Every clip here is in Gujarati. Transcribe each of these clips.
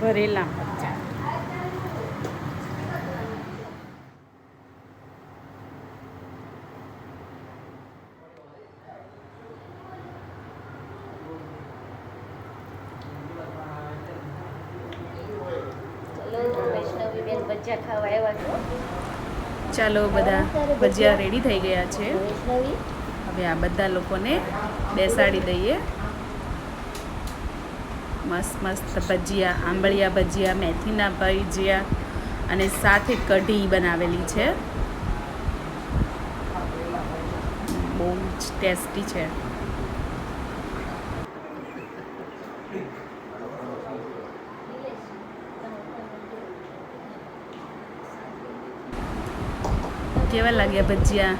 ભરેલા મરચાં ચલો વૈષ્ણવીબેન ભજીયા ખાવા આવ્યા છો? ચાલો બધા ભજીયા. રેડી થઈ ગયા છે. હવે આ બધા લોકોને બેસાડી દઈએ. મસ્ત મસ્ત ભજીયા આંબળિયા ભજીયા મેથીના ભજીયા અને સાથે કઢી બનાવેલી છે. બહુ જ ટેસ્ટી છે. કેવા લાગ્યા ભજીયા.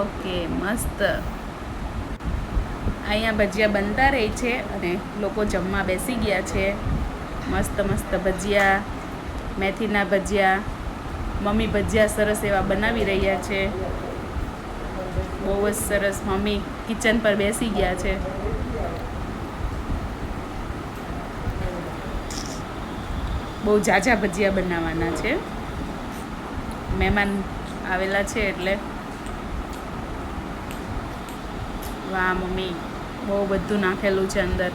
ઓકે, મસ્ત. અહીંયા ભજીયા બનતા રહે છે અને લોકો જમવા બેસી ગયા છે. મસ્ત મસ્ત ભજીયા, મેથીના ભજીયા, મમ્મી ભજીયા સરસ એવા બનાવી રહ્યા છે. બહુ જ સરસ મમ્મી કિચન પર બેસી ગયા છે. બહુ ઝાઝા ભજીયા બનાવવાના છે. મહેમાન આવેલા છે એટલે. વાહ, મમ્મી. બહુ બધું નાખેલું છે અંદર.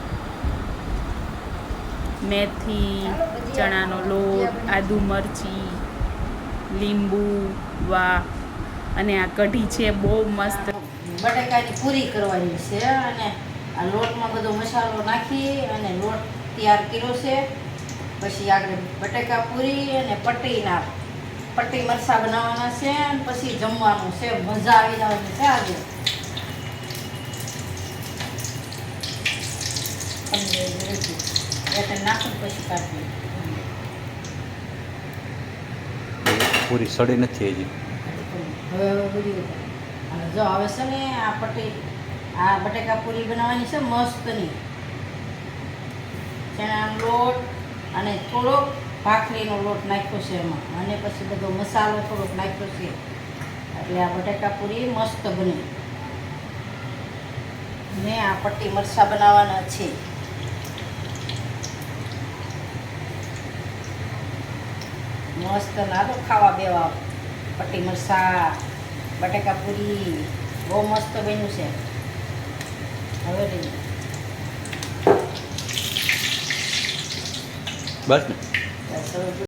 મેથી, ચણાનો લોટ, આદુ મરચી, લીંબુ, વાહ. અને આ કઢી છે, બહુ મસ્ત. બટાકાની પૂરી કરવાની છે અને આ લોટમાં બધો મસાલો નાખી અને લોટ તૈયાર કર્યો છે. પછી આગળ બટાકા પૂરી અને પટ્ટીના પટ્ટી મરસા બનાવવાના છે અને પછી જમવાનું છે. મજા આવી જવાની છે આજે. નાખું પછી કાઢી પૂરી સડી નથી હજી. હવે જો હવે છે ને આ પટ્ટી આ બટેકા પૂરી બનાવવાની છે મસ્તની. ચણાનો લોટ અને થોડોક ભાખરીનો લોટ નાખ્યો છે એમાં. અને પછી બધો મસાલો થોડોક નાખ્યો છે. એટલે આ બટેકા પૂરી મસ્ત બની. ને આ પટ્ટી મરસા બનાવવાના છે. મસ્ત લાગો ખાવા બેવા પટ્ટી મરસા બટાકા બહુ મસ્ત બન્યું છે. હવે બસ Gracias.